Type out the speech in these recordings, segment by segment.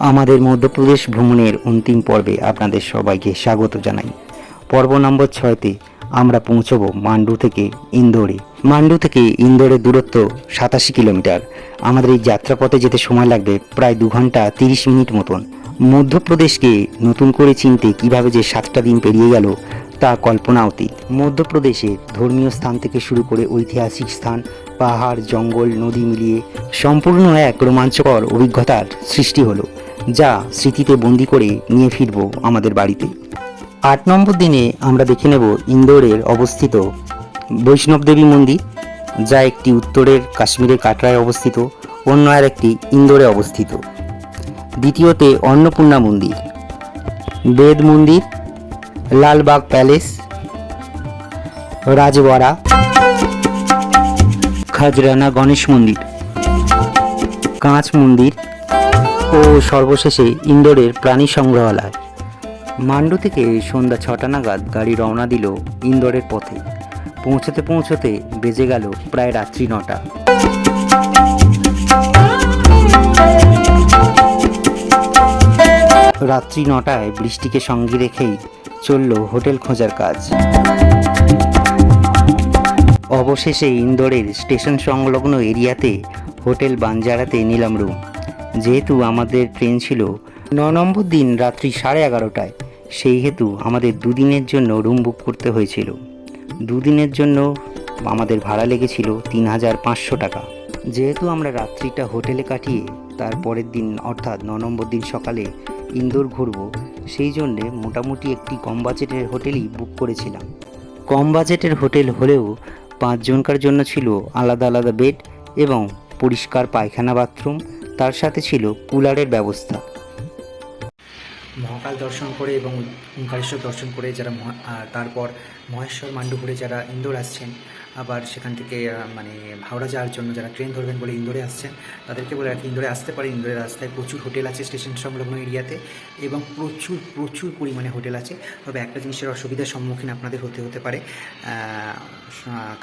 আমাদের মধ্যপ্রদেশ ভ্রমণের অন্তিম পর্বে আপনাদের সবাইকে স্বাগত জানাই। পর্ব নম্বর ছয়তে আমরা পৌঁছব মান্ডু থেকে ইন্দোরে। মান্ডু থেকে ইন্দোরের দূরত্ব সাতাশি কিলোমিটার। আমাদের এই যাত্রাপথে যেতে সময় লাগবে প্রায় দু ঘণ্টা তিরিশ মিনিট মতন। মধ্যপ্রদেশকে নতুন করে চিনতে কীভাবে যে সাতটা দিন পেরিয়ে গেল, তা কল্পনা অতীত। মধ্যপ্রদেশে ধর্মীয় স্থান থেকে শুরু করে ঐতিহাসিক স্থান, পাহাড়, জঙ্গল, নদী মিলিয়ে সম্পূর্ণ এক রোমাঞ্চকর অভিজ্ঞতার সৃষ্টি হলো। যা স্মৃতিতে বন্দি করে নিয়ে ফিরব আমাদের বাড়িতে। আট নম্বর দিনে আমরা দেখে নেব ইন্দোরের অবস্থিত বৈষ্ণব দেবী মন্দির, যা একটি উত্তরের কাশ্মীরের কাটরায় অবস্থিত, অন্য আর একটি ইন্দোরে অবস্থিত। দ্বিতীয়তে অন্নপূর্ণা মন্দির, বেদ মন্দির, লালবাগ প্যালেস, রাজওয়াড়া, খাজরানা গণেশ মন্দির, কাঁচ মন্দির ও সর্বশেষে ইন্দোরের প্রাণী সংগ্রহালয়। মান্ডু থেকে সন্ধ্যা ছটা নাগাদ গাড়ি রওনা দিল ইন্দোরের পথে। পৌঁছতে পৌঁছতে বেজে গেল প্রায় রাত্রি নটা। রাত্রি নটায় বৃষ্টিকে সঙ্গে রেখেই চলল হোটেল খোঁজার কাজ। অবশেষে ইন্দোরের স্টেশন সংলগ্ন এরিয়াতে হোটেল বাঞ্জারাতে নিলাম রুম। যেহেতু আমাদের ট্রেন ছিল ন নম্বর দিন রাত্রি সাড়ে এগারোটায়, সেই হেতু আমাদের দুদিনের জন্য রুম বুক করতে হয়েছিল। দুদিনের জন্য আমাদের ভাড়া লেগেছিল তিন হাজার পাঁচশো টাকা। যেহেতু আমরা রাত্রিটা হোটেলে কাটিয়ে তার পরের দিন, অর্থাৎ ন নম্বর দিন সকালে ইন্দোর ঘুরবো, সেই জন্যে মোটামুটি একটি কম বাজেটের হোটেলই বুক করেছিলাম। কম বাজেটের হোটেল হলেও পাঁচজনকার জন্য ছিল আলাদা আলাদা বেড এবং পরিষ্কার পায়খানা বাথরুম তার সাথে ছিল কুলারের ব্যবস্থা। মহাকাল দর্শন করে এবং ওঙ্কারেশ্বর দর্শন করে যারা তারপর মহেশ্বর মান্ডুপুরে যারা ইন্দোর আসছেন, আবার সেখান থেকে মানে হাওড়া যাওয়ার জন্য যারা ট্রেন ধরবেন বলে ইন্দোরে আসছেন, তাদেরকে বলে রাখি ইন্দোরে আসতে পারে ইন্দোরের রাস্তায় প্রচুর হোটেল আছে স্টেশন সংলগ্ন এরিয়াতে এবং প্রচুর প্রচুর পরিমাণে হোটেল আছে। তবে একটা জিনিসের অসুবিধার সম্মুখীন আপনাদের হতে হতে পারে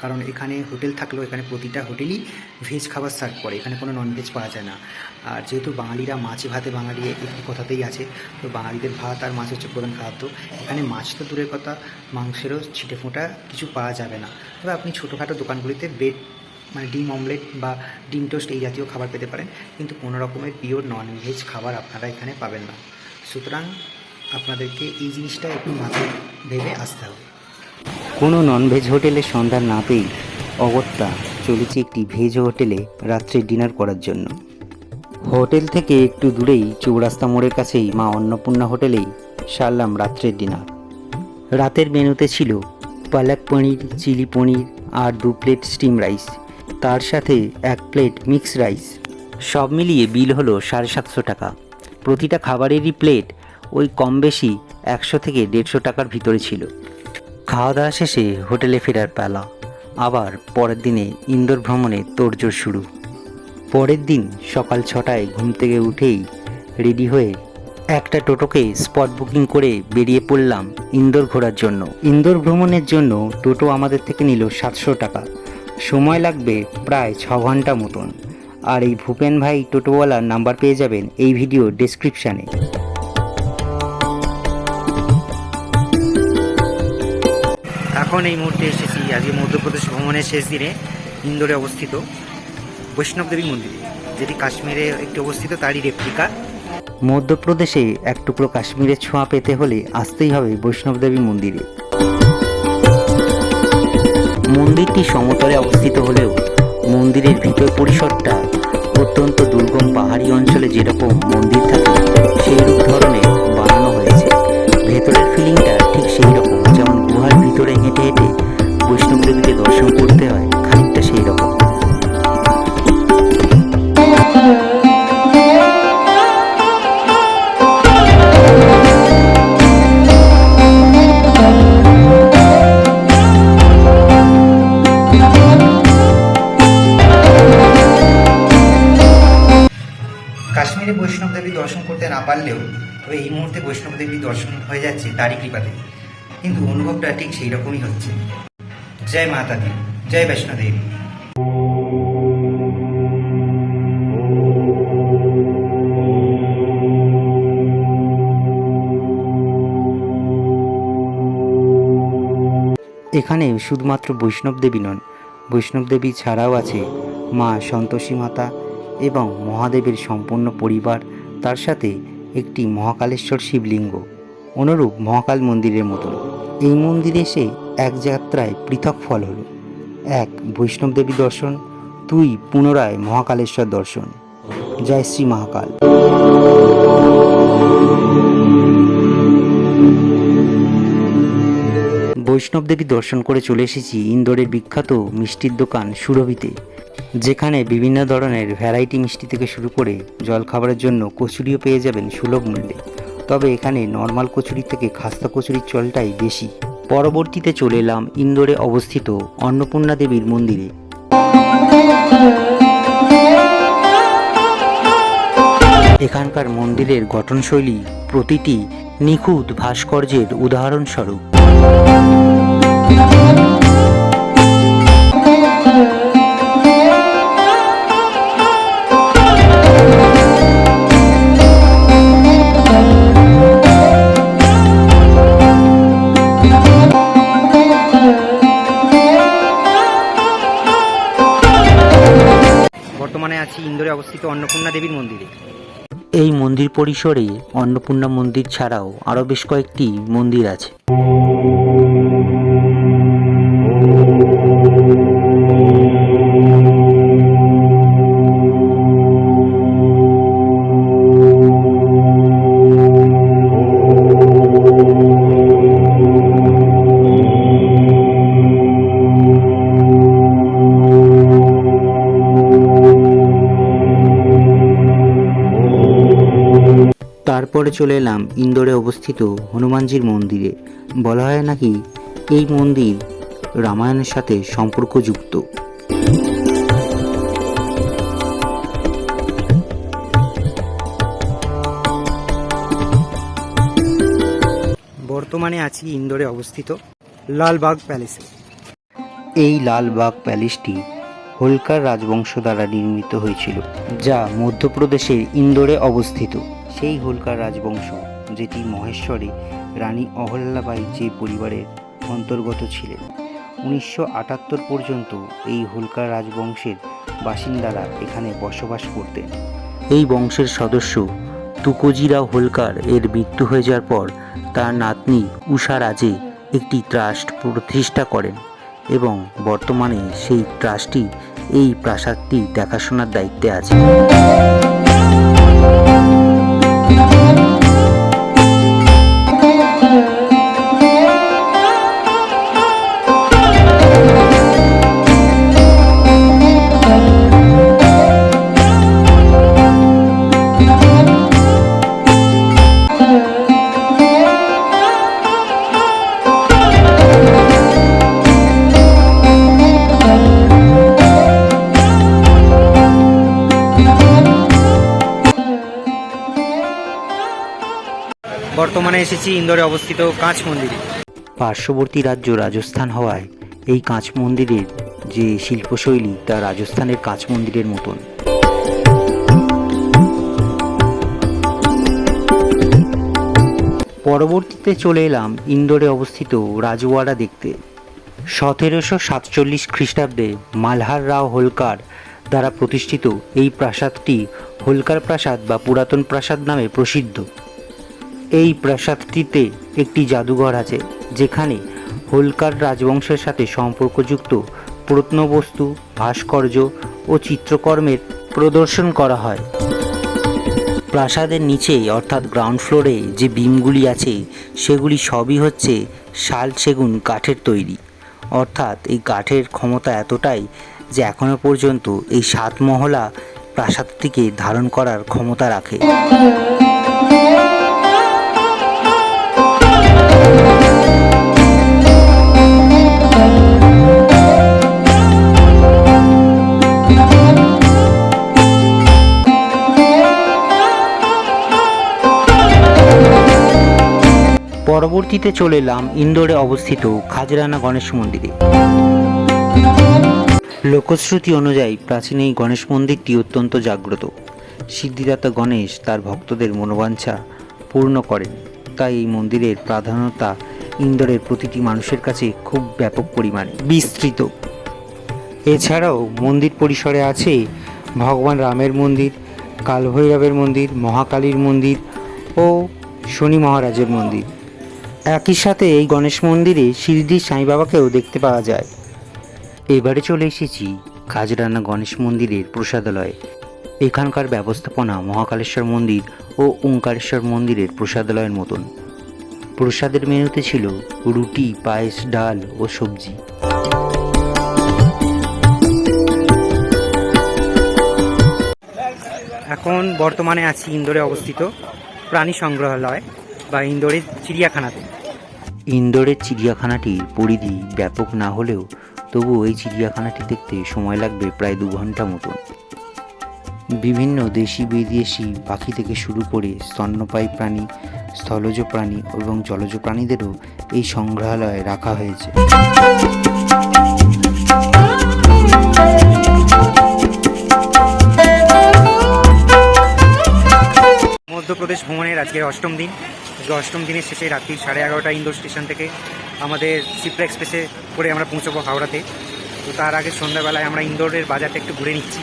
কারণ এখানে হোটেল থাকলেও এখানে প্রতিটা হোটেলই ভেজ খাবার সার্ভ করে, এখানে কোনো ননভেজ পাওয়া যায় না। আর যেহেতু বাঙালিরা মাছে ভাতে বাঙালি একটি কথাতেই আছে, তো বাঙালিদের ভাত আর মাছ হচ্ছে প্রধান খাদ্য। এখানে মাছ তো দূরের কথা, মাংসেরও ছিটে ফোঁটা কিছু পাওয়া যাবে না। তবে আপনি ছোটোখাটো দোকানগুলিতে ব্রেড মানে ডিম অমলেট বা ডিম টোস্ট এই জাতীয় খাবার পেতে পারেন, কিন্তু কোনো রকমের পিওর ননভেজ খাবার আপনারা এখানে পাবেন না। সুতরাং আপনাদেরকে এই জিনিসটা একটু মাথায় ভেবে আসতে হবে। কোনো ননভেজ হোটেলের সন্ধান না পেয়েই অগত্যা চলেছি একটি ভেজ হোটেলে রাত্রে ডিনার করার জন্য। হোটেল থেকে একটু দূরেই চৌরাস্তা মোড়ের কাছেই মা অন্নপূর্ণা হোটেলেই সারলাম রাত্রের ডিনার। রাতের মেনুতে ছিল পালক পনির, চিলি পনির আর দু প্লেট স্টিম রাইস, তার সাথে এক প্লেট মিক্স রাইস। সব মিলিয়ে বিল হলো সাড়ে সাতশো টাকা। প্রতিটা খাবারেরই প্লেট ওই কম বেশি একশো থেকে দেড়শো টাকার ভিতরে ছিল। খাওয়া দাওয়া শেষে হোটেলে ফেরার পালা। আবার পরের দিনে ইন্দোর ভ্রমণে তোড়জোড় শুরু। পরের দিন সকাল ছটায় ঘুম থেকে উঠেই রেডি হয়ে একটা টোটোকে স্পট বুকিং করে বেরিয়ে পড়লাম ইন্দোর ঘোরার জন্য। ইন্দোর ভ্রমণের জন্য টোটো আমাদের থেকে নিল সাতশো টাকা। সময় লাগবে প্রায় ছ ঘণ্টা মতন। আর এই ভূপেন ভাই টোটোওয়ালার নাম্বার পেয়ে যাবেন এই ভিডিও ডেসক্রিপশানে এখন এই মুহূর্তে এসেছি, আজকে মধ্যপ্রদেশ ভ্রমণের শেষ দিনে ইন্দোরে অবস্থিত। বৈষ্ণব দেবী মন্দিরে, যেটি কাশ্মীরে একটি অবস্থিত তারই রেপ্লিকা মধ্যপ্রদেশে এক টুকরো কাশ্মীরের ছোঁয়া পেতে হলে আসতেই হবে বৈষ্ণবদেবী মন্দিরে। মন্দিরটি সমতলে অবস্থিত হলেও মন্দিরের ভিতর পরিসরটা অত্যন্ত দুর্গম পাহাড়ি অঞ্চলে যেরকম মন্দির থাকে সেই ধরনের কাশ্মীরে বৈষ্ণব দেবী দর্শন করতে না পারলেও তবে এই মুহূর্তে বৈষ্ণব দেবী দর্শন হয়ে যাচ্ছে তারই কৃপাতে। কিন্তু অনুভবটা ঠিক সেই রকমই হচ্ছে। জয় মাতা দেবী জয় বৈষ্ণদেবী। এখানে শুধুমাত্র বৈষ্ণব দেবী নন, বৈষ্ণব দেবী ছাড়াও আছে মা সন্তোষী মাতা এবং মহাদেবের সম্পূর্ণ পরিবার তার সাথে একটি মহাকালেশ্বর শিবলিঙ্গ, অনুরূপ মহাকাল মন্দিরের মতন। এই মন্দিরে এসে এক যাত্রায় পৃথক ফল হল। এক, বৈষ্ণব দেবী দর্শন। দুই, পুনরায় মহাকালেশ্বর দর্শন। জয় শ্রী মহাকাল। বৈষ্ণব দেবী দর্শন করে চলে এসেছি ইন্দোরের বিখ্যাত মিষ্টির দোকান সুরভিতে, যেখানে বিভিন্ন ধরনের ভ্যারাইটি মিষ্টি থেকে শুরু করে জলখাবারের জন্য কচুরিও পেয়ে যাবেন সুলভ মূল্যে। তবে এখানে নর্মাল কচুরি থেকে খাস্তা কচুরির চলটাই বেশি। পরবর্তীতে চলে এলাম ইন্দোরে অবস্থিত অন্নপূর্ণা দেবীর মন্দিরে। এখানকার মন্দিরের গঠনশৈলী প্রতিটি নিখুঁত ভাস্কর্যের উদাহরণস্বরূপ। অবস্থিত অন্নপূর্ণা দেবীর মন্দিরে। এই মন্দির পরিসরে অন্নপূর্ণা মন্দির ছাড়াও আরও বেশ কয়েকটি মন্দির আছে। তারপরে চলে এলাম ইন্দোরে অবস্থিত হনুমানজির মন্দিরে। বলা হয় নাকি এই মন্দির রামায়ণের সাথে সম্পর্কযুক্ত। বর্তমানে আছি ইন্দোরে অবস্থিত লালবাগ প্যালেসে। এই লালবাগ প্যালেসটি হোলকার রাজবংশ দ্বারা নির্মিত হয়েছিল, যা মধ্যপ্রদেশের ইন্দোরে অবস্থিত। সেই হোলকার রাজবংশ, যেটি মহেশ্বরে, রানী অহল্যাবাই যে পরিবারের অন্তর্গত ছিলেন, উনিশশো আটাত্তর পর্যন্ত এই হোলকার রাজবংশের বাসিন্দারা এখানে বসবাস করতেন। এই বংশের সদস্য তুকোজিরাও হোলকার এর মৃত্যু হয়ে যাওয়ার পর তার নাতনি উষা রাজে একটি ট্রাস্ট প্রতিষ্ঠা করেন। এবং বর্তমানে সেই ট্রাস্টি এই প্রাসাদটি দেখাশোনার দায়িত্বে আছে। এসেছি ইন্দোরে অবস্থিত কাঁচ মন্দিরে। পার্শ্ববর্তী রাজ্য রাজস্থান হওয়ায় এই কাঁচ মন্দিরের যে শিল্পশৈলী, তা রাজস্থানের কাঁচ মন্দিরের মতন। পরবর্তীতে চলে এলাম ইন্দোরে অবস্থিত রাজওয়াড়া দেখতে। সতেরোশো সাতচল্লিশ খ্রিস্টাব্দে মালহার রাও হোলকার দ্বারা প্রতিষ্ঠিত এই প্রাসাদটি হোলকার প্রাসাদ বা পুরাতন প্রাসাদ নামে প্রসিদ্ধ। এই প্রাসাদটিতে একটি জাদুঘর আছে, যেখানে হোলকার রাজবংশের সাথে সম্পর্কযুক্ত প্রত্নবস্তু, ভাস্কর্য ও চিত্রকর্মের প্রদর্শন করা হয়। প্রাসাদের নিচে, অর্থাৎ গ্রাউন্ড ফ্লোরে, যে বিমগুলি আছে, সেগুলি সবই হচ্ছে শাল সেগুন কাঠের তৈরি। অর্থাৎ এই কাঠের ক্ষমতা এতটাই যে এখনও পর্যন্ত এই সাত মহলা প্রাসাদটিকে ধারণ করার ক্ষমতা রাখে। পরবর্তীতে চলে এলাম ইন্দোরে অবস্থিত খাজরানা গণেশ মন্দিরে। লোকশ্রুতি অনুযায়ী প্রাচীন এই গণেশ মন্দিরটি অত্যন্ত জাগ্রত। সিদ্ধিদাতা গণেশ তার ভক্তদের মনোবাঞ্ছা পূর্ণ করেন। তাই এই মন্দিরের প্রাধান্যতা ইন্দোরের প্রতিটি মানুষের কাছে খুব ব্যাপক পরিমাণে বিস্তৃত। এছাড়াও মন্দির পরিসরে আছে ভগবান রামের মন্দির, কালভৈরবের মন্দির, মহাকালীর মন্দির ও শনি মহারাজের মন্দির। একই সাথে এই গণেশ মন্দিরে শিরডি সাই বাবাকেও দেখতে পাওয়া যায়। এবারে চলে এসেছি খাজরানা গণেশ মন্দিরের প্রসাদালয়ে। এখানকার ব্যবস্থাপনা মহাকালেশ্বর মন্দির ও ওঙ্কারেশ্বর মন্দিরের প্রসাদালয়ের মতন। প্রসাদের মেনুতে ছিল রুটি, পায়েস, ডাল ও সবজি। এখন বর্তমানে আছি ইন্দোরে অবস্থিত প্রাণী সংগ্রহালয়। বা ইন্দোরের চিড়িয়াখানাতে। ইন্দোরের চিড়িয়াখানাটির পরিধি ব্যাপক না হলেও তবু এই চিড়িয়াখানাটি দেখতে সময় লাগবে প্রায় দু ঘণ্টা মতন। বিভিন্ন দেশি বিদেশি পাখি থেকে শুরু করে স্তন্যপায়ী প্রাণী স্থলজ প্রাণী এবং জলজ প্রাণীদেরও এই সংগ্রহালয়ে রাখা হয়েছে। মধ্যপ্রদেশ ভ্রমণের আজকের অষ্টম দিন। আজকে অষ্টম দিনের শেষে রাত্রি সাড়ে এগারোটা ইন্দোর স্টেশন থেকে আমাদের সিপ্রা এক্সপ্রেসে করে আমরা পৌঁছবো হাওড়াতে। তো তার আগে সন্ধ্যাবেলায় আমরা ইন্দোরের বাজারটা একটু ঘুরে নিচ্ছি।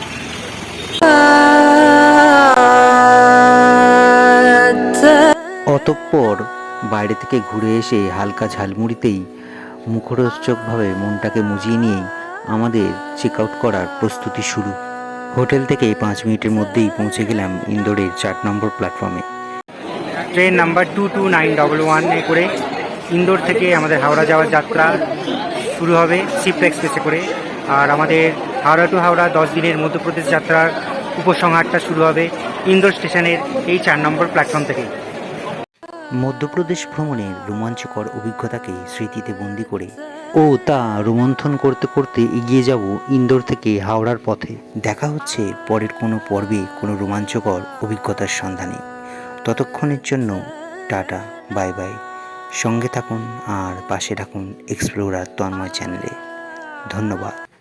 অতঃপর বাইরে থেকে ঘুরে এসে হালকা ঝালমুড়িতেই মুখরোচকভাবে মনটাকে মুজিয়ে নিয়েই আমাদের চেক আউট করার প্রস্তুতি শুরু। হোটেল থেকে পাঁচ মিনিটের মধ্যেই পৌঁছে গেলাম ইন্দোরের চার নম্বর প্ল্যাটফর্মে। Train number two two nine double ওয়ানে করে ইন্দোর থেকে আমাদের হাওড়া যাওয়ার যাত্রা শুরু হবে শিফট এক্সপ্রেসে করে। আর আমাদের হাওড়া টু হাওড়া দশ দিনের মধ্যপ্রদেশ যাত্রার উপসংহারটা শুরু হবে ইন্দোর স্টেশনের এই চার নম্বর প্ল্যাটফর্ম থেকে। মধ্যপ্রদেশ ভ্রমণের রোমাঞ্চকর অভিজ্ঞতাকে স্মৃতিতে বন্দি করে ও তা রোমন্থন করতে করতে এগিয়ে যাব ইন্দোর থেকে হাওড়ার পথে। দেখা হচ্ছে পরের কোনো পর্বে কোনো রোমাঞ্চকর অভিজ্ঞতার সন্ধানে। ততক্ষণের জন্য টাটা বাই বাই। সঙ্গে থাকুন আর পাশে থাকুন এক্সপ্লোরার তন্ময় চ্যানেলে। ধন্যবাদ।